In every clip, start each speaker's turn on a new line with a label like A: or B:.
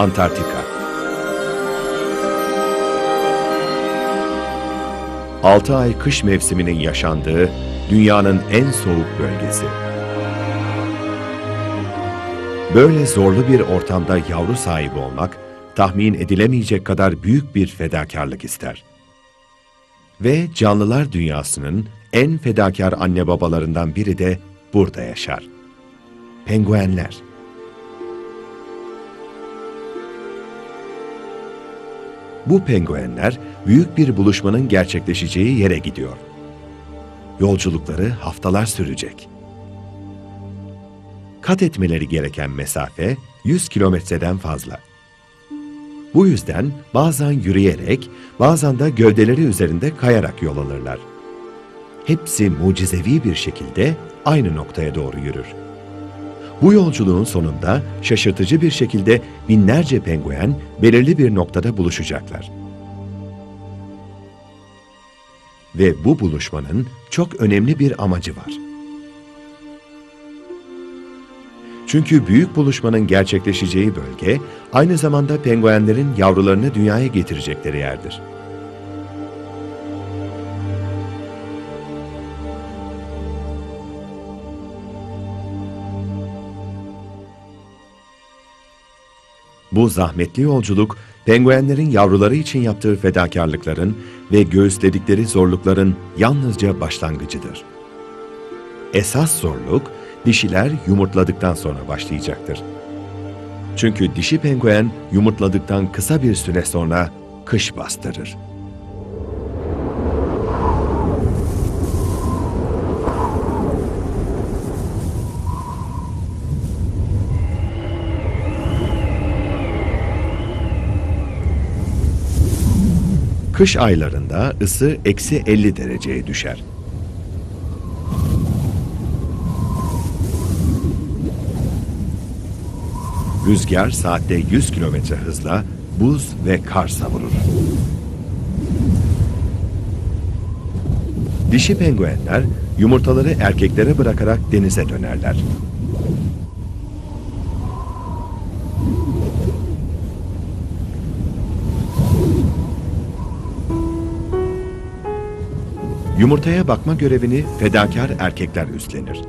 A: Antarktika 6 ay kış mevsiminin yaşandığı dünyanın en soğuk bölgesi. Böyle zorlu bir ortamda yavru sahibi olmak tahmin edilemeyecek kadar büyük bir fedakarlık ister. Ve canlılar dünyasının en fedakar anne babalarından biri de burada yaşar. Penguenler. Bu penguenler büyük bir buluşmanın gerçekleşeceği yere gidiyor. Yolculukları haftalar sürecek. Kat etmeleri gereken mesafe 100 kilometreden fazla. Bu yüzden bazen yürüyerek, bazen de gövdeleri üzerinde kayarak yol alırlar. Hepsi mucizevi bir şekilde aynı noktaya doğru yürür. Bu yolculuğun sonunda şaşırtıcı bir şekilde binlerce penguen belirli bir noktada buluşacaklar. Ve bu buluşmanın çok önemli bir amacı var. Çünkü büyük buluşmanın gerçekleşeceği bölge aynı zamanda penguenlerin yavrularını dünyaya getirecekleri yerdir. Bu zahmetli yolculuk, penguenlerin yavruları için yaptığı fedakarlıkların ve göğüsledikleri zorlukların yalnızca başlangıcıdır. Esas zorluk, dişiler yumurtladıktan sonra başlayacaktır. Çünkü dişi penguen yumurtladıktan kısa bir süre sonra kış bastırır. Kış aylarında ısı eksi 50 dereceye düşer. Rüzgar saatte 100 kilometre hızla buz ve kar savurur. Dişi penguenler yumurtaları erkeklere bırakarak denize dönerler. Yumurtaya bakma görevini fedakar erkekler üstlenir.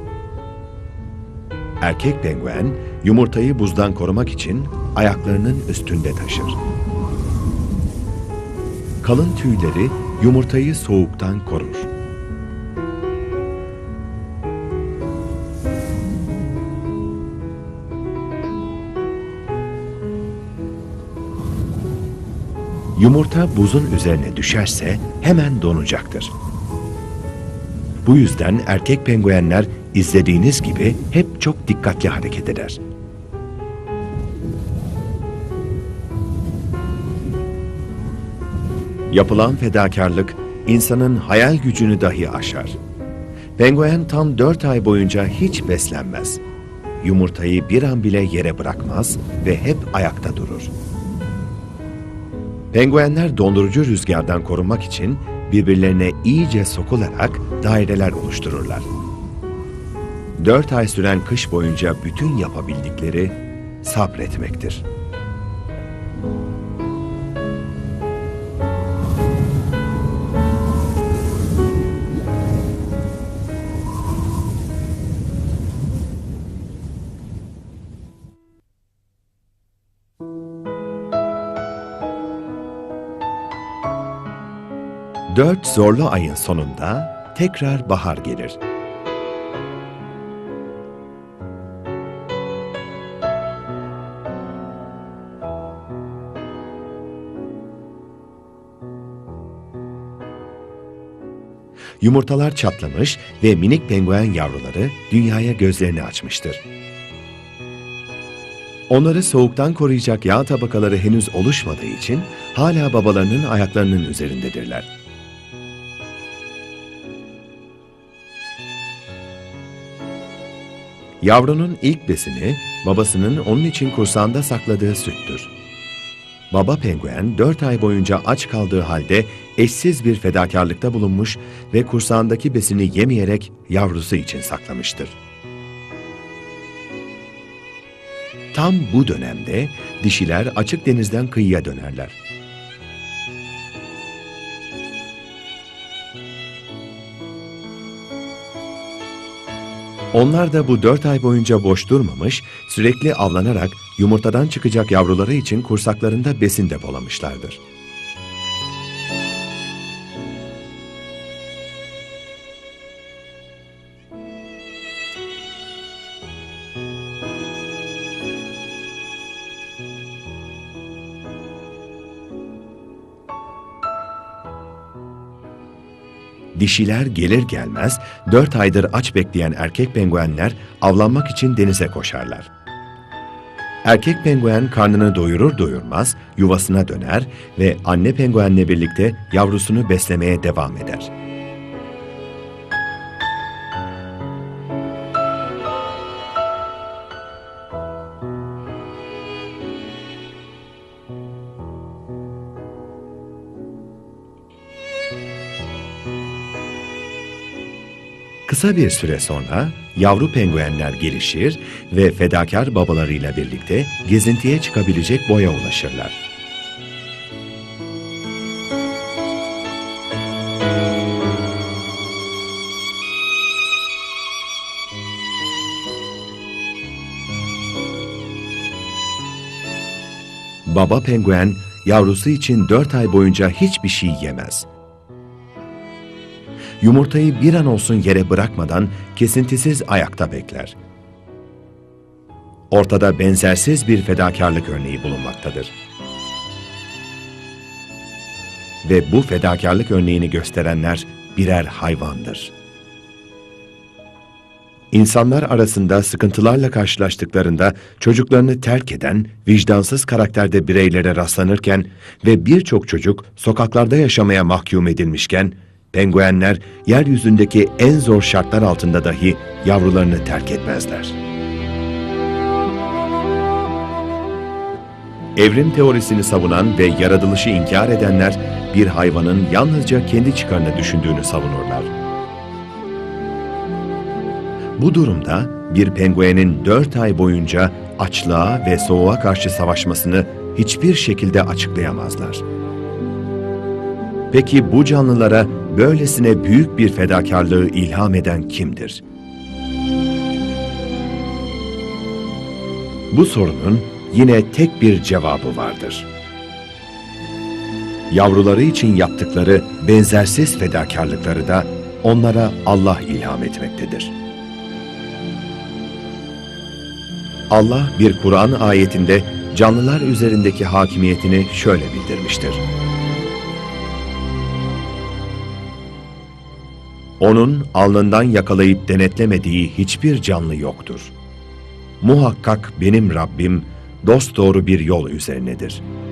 A: Erkek penguen yumurtayı buzdan korumak için ayaklarının üstünde taşır. Kalın tüyleri yumurtayı soğuktan korur. Yumurta buzun üzerine düşerse hemen donacaktır. Bu yüzden erkek penguenler izlediğiniz gibi hep çok dikkatli hareket eder. Yapılan fedakarlık insanın hayal gücünü dahi aşar. Penguen tam dört ay boyunca hiç beslenmez. Yumurtayı bir an bile yere bırakmaz ve hep ayakta durur. Penguenler dondurucu rüzgardan korunmak için birbirlerine iyice sokularak daireler oluştururlar. Dört ay süren kış boyunca bütün yapabildikleri sabretmektir. Dört zorlu ayın sonunda tekrar bahar gelir. Yumurtalar çatlamış ve minik penguen yavruları dünyaya gözlerini açmıştır. Onları soğuktan koruyacak yağ tabakaları henüz oluşmadığı için hala babalarının ayaklarının üzerindedirler. Yavrunun ilk besini babasının onun için kursağında sakladığı süttür. Baba penguen 4 ay boyunca aç kaldığı halde eşsiz bir fedakarlıkta bulunmuş ve kursağındaki besini yemeyerek yavrusu için saklamıştır. Tam bu dönemde dişiler açık denizden kıyıya dönerler. Onlar da bu dört ay boyunca boş durmamış, sürekli avlanarak yumurtadan çıkacak yavruları için kursaklarında besin depolamışlardır. Dişiler gelir gelmez dört aydır aç bekleyen erkek penguenler avlanmak için denize koşarlar. Erkek penguen karnını doyurur doyurmaz yuvasına döner ve anne penguenle birlikte yavrusunu beslemeye devam eder. Kısa bir süre sonra yavru penguenler gelişir ve fedakar babalarıyla birlikte gezintiye çıkabilecek boya ulaşırlar. Baba penguen yavrusu için dört ay boyunca hiçbir şey yemez. Yumurtayı bir an olsun yere bırakmadan kesintisiz ayakta bekler. Ortada benzersiz bir fedakarlık örneği bulunmaktadır. Ve bu fedakarlık örneğini gösterenler birer hayvandır. İnsanlar arasında sıkıntılarla karşılaştıklarında çocuklarını terk eden, vicdansız karakterde bireylere rastlanırken ve birçok çocuk sokaklarda yaşamaya mahkum edilmişken, penguenler yeryüzündeki en zor şartlar altında dahi yavrularını terk etmezler. Evrim teorisini savunan ve yaratılışı inkar edenler bir hayvanın yalnızca kendi çıkarını düşündüğünü savunurlar. Bu durumda bir penguenin dört ay boyunca açlığa ve soğuğa karşı savaşmasını hiçbir şekilde açıklayamazlar. Peki bu canlılara böylesine büyük bir fedakarlığı ilham eden kimdir? Bu sorunun yine tek bir cevabı vardır. Yavruları için yaptıkları benzersiz fedakarlıkları da onlara Allah ilham etmektedir. Allah bir Kur'an ayetinde canlılar üzerindeki hakimiyetini şöyle bildirmiştir. Onun alnından yakalayıp denetlemediği hiçbir canlı yoktur. Muhakkak benim Rabbim dosdoğru bir yol üzerinedir.''